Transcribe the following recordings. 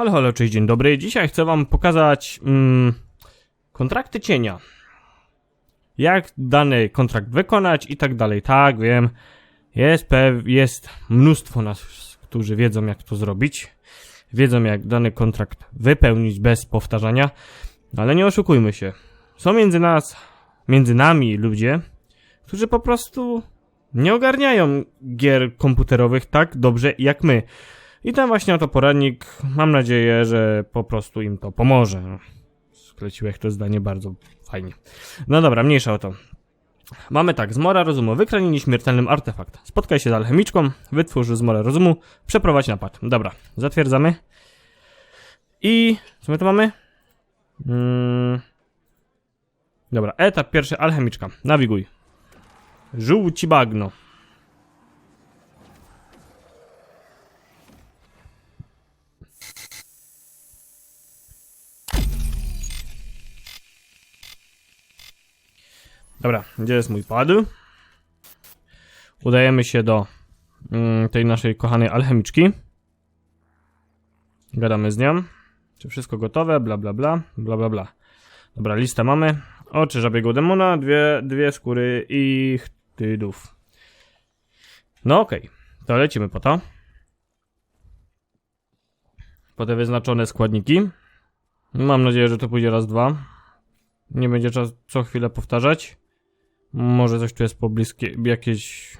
Halo, halo, cześć, dzień dobry. Dzisiaj chcę wam pokazać mm, kontrakty cienia. Jak dany kontrakt wykonać i tak dalej. Tak, wiem, jest, pew, jest mnóstwo nas, którzy wiedzą jak to zrobić. Wiedzą jak dany kontrakt wypełnić bez powtarzania. Ale nie oszukujmy się. Są między nas, między nami ludzie, którzy po prostu nie ogarniają gier komputerowych tak dobrze jak my. I ten właśnie oto poradnik, mam nadzieję, że po prostu im to pomoże. Skleciłeś to zdanie bardzo fajnie. No dobra, mniejsza o to. Mamy tak, zmora rozumu, wykradnij nieśmiertelnym artefakt. Spotkaj się z alchemiczką, wytwórz zmorę rozumu, przeprowadź napad. Dobra, zatwierdzamy. I co my tu mamy? Mm. Dobra, etap pierwszy, alchemiczka. Nawiguj. Żółci bagno. Dobra, gdzie jest mój pad? Udajemy się do mm, tej naszej kochanej alchemiczki. Gadamy z nią. Czy wszystko gotowe? Bla bla bla, bla bla bla. Dobra, listę mamy. Oczy żabiego demona, dwie, dwie skóry i chtydów. No okej, to lecimy po to. Po te wyznaczone składniki. Mam nadzieję, że to pójdzie raz, dwa. Nie będzie czas co chwilę powtarzać. Może coś tu jest pobliskie, jakieś...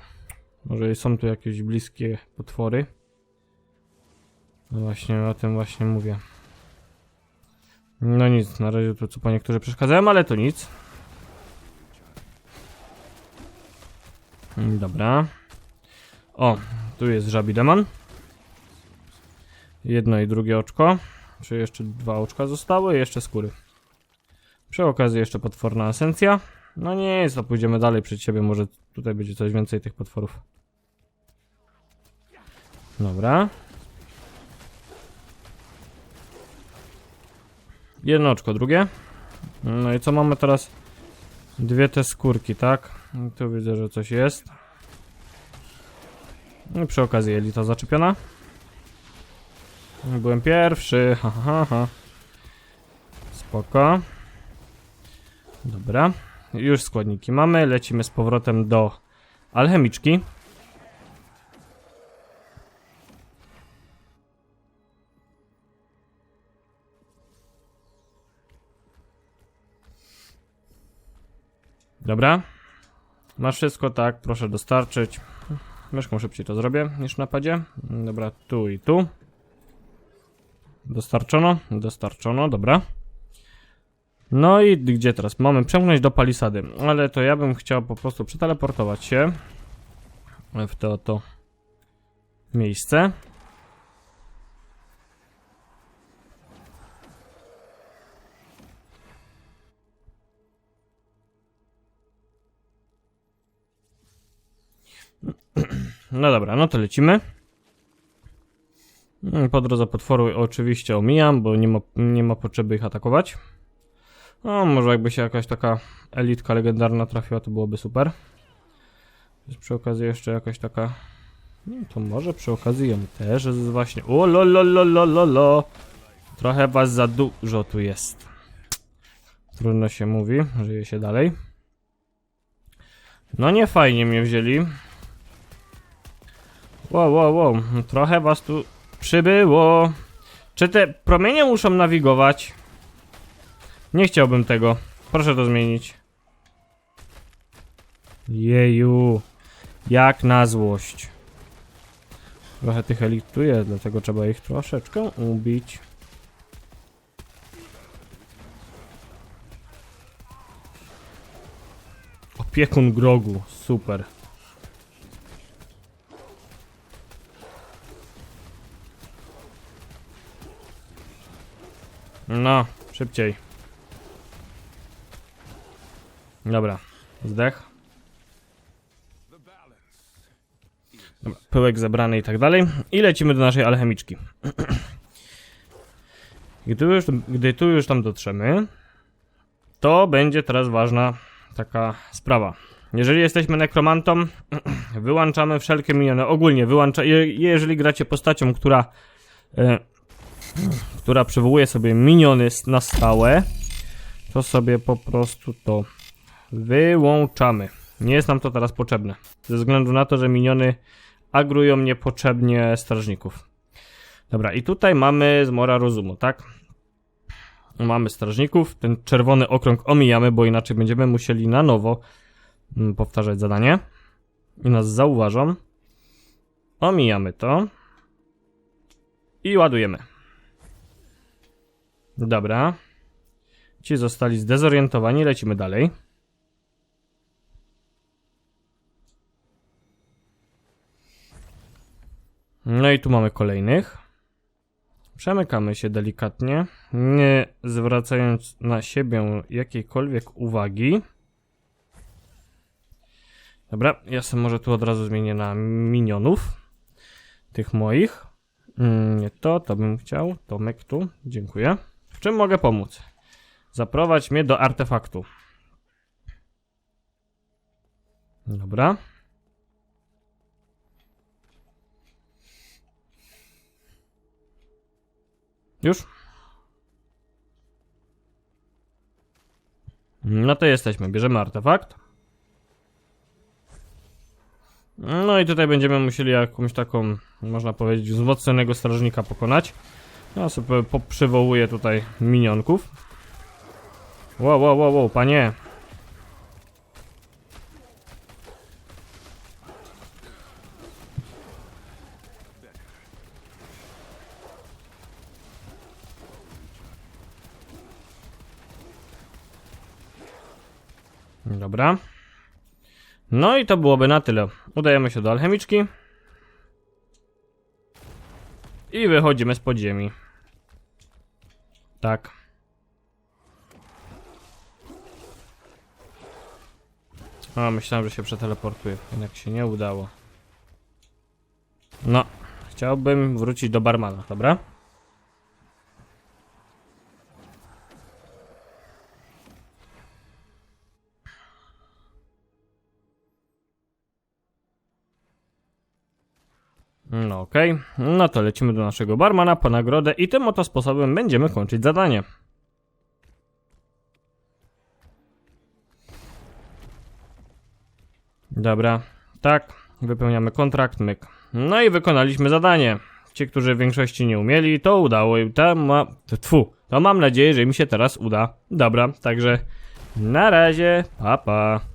Może są tu jakieś bliskie potwory. No właśnie, o tym właśnie mówię. No nic, na razie tu co po niektórzy przeszkadzają, ale to nic. Dobra. O, tu jest żabi demon. Jedno i drugie oczko. Czy jeszcze dwa oczka zostały? Jeszcze skóry. Przy okazji jeszcze potworna esencja. No nie jest, to pójdziemy dalej przed siebie, może tutaj będzie coś więcej tych potworów. Dobra. Jedno oczko, drugie. No i co mamy teraz? Dwie te skórki, tak? I Tu widzę, że coś jest. No i przy okazji elita zaczepiona. Byłem pierwszy, ha ha ha. Spoko. Dobra. Już składniki mamy, lecimy z powrotem do alchemiczki. Dobra. Masz wszystko, tak, proszę dostarczyć. Myszką szybciej to zrobię niż na padzie. Dobra, tu i tu. Dostarczono, dostarczono, dobra. No i gdzie teraz? Mamy przemknąć do palisady, ale to ja bym chciał po prostu przeteleportować się w to oto miejsce. No dobra, no to lecimy. Po drodze potworu oczywiście omijam, bo nie ma, nie ma potrzeby ich atakować. No, może jakby się jakaś taka elitka legendarna trafiła, to byłoby super. Przy okazji jeszcze jakaś taka... No, to może przy okazji ją też jest właśnie... O, lo, lo, lo, lo, lo, lo. Trochę was za dużo tu jest. Trudno się mówi, żyje się dalej. No nie fajnie mnie wzięli. Wow, wow, wow. Trochę was tu przybyło. Czy te promienie muszą nawigować? Nie chciałbym tego. Proszę to zmienić. Jeju. Jak na złość. Trochę tych elit tu jest, dlatego trzeba ich troszeczkę ubić. Opiekun grogu. Super. No, szybciej. Dobra, zdech. Dobra, pyłek zebrany i tak dalej. I lecimy do naszej alchemiczki. Gdy tu, już, gdy tu już tam dotrzemy, to będzie teraz ważna taka sprawa. Jeżeli jesteśmy nekromantą, wyłączamy wszelkie miniony. Ogólnie wyłącza, je, jeżeli gracie postacią, która e, która przywołuje sobie miniony na stałe, to sobie po prostu to wyłączamy. Nie jest nam to teraz potrzebne. Ze względu na to, że miniony agrują niepotrzebnie strażników. Dobra, i tutaj mamy zmora rozumu, tak? Mamy strażników, ten czerwony okrąg omijamy, bo inaczej będziemy musieli na nowo mm, powtarzać zadanie. I nas zauważą. Omijamy to. I ładujemy. Dobra. Ci zostali zdezorientowani, lecimy dalej. No i tu mamy kolejnych. Przemykamy się delikatnie, nie zwracając na siebie jakiejkolwiek uwagi. Dobra, ja sobie może tu od razu zmienię na minionów. Tych moich. Mm, Nie to, to bym chciał. Tomek tu, dziękuję. W czym mogę pomóc? Zaprowadź mnie do artefaktu. Dobra. Już? No to jesteśmy. Bierzemy artefakt. No i tutaj będziemy musieli jakąś taką, można powiedzieć, wzmocnionego strażnika pokonać. Ja sobie poprzywołuję tutaj minionków. Wow, wow, wow, wow, panie. Dobra. No i to byłoby na tyle. Udajemy się do alchemiczki. I wychodzimy z podziemi. Tak. A, myślałem, że się przeteleportuje. Jednak się nie udało. No. Chciałbym wrócić do barmana, dobra? No okej, no to lecimy do naszego barmana po nagrodę i tym oto sposobem będziemy kończyć zadanie. Dobra, tak, wypełniamy kontrakt, myk. No i wykonaliśmy zadanie. Ci, którzy w większości nie umieli, to udało im. To ma... Tfu, to mam nadzieję, że mi się teraz uda. Dobra, także na razie, pa pa.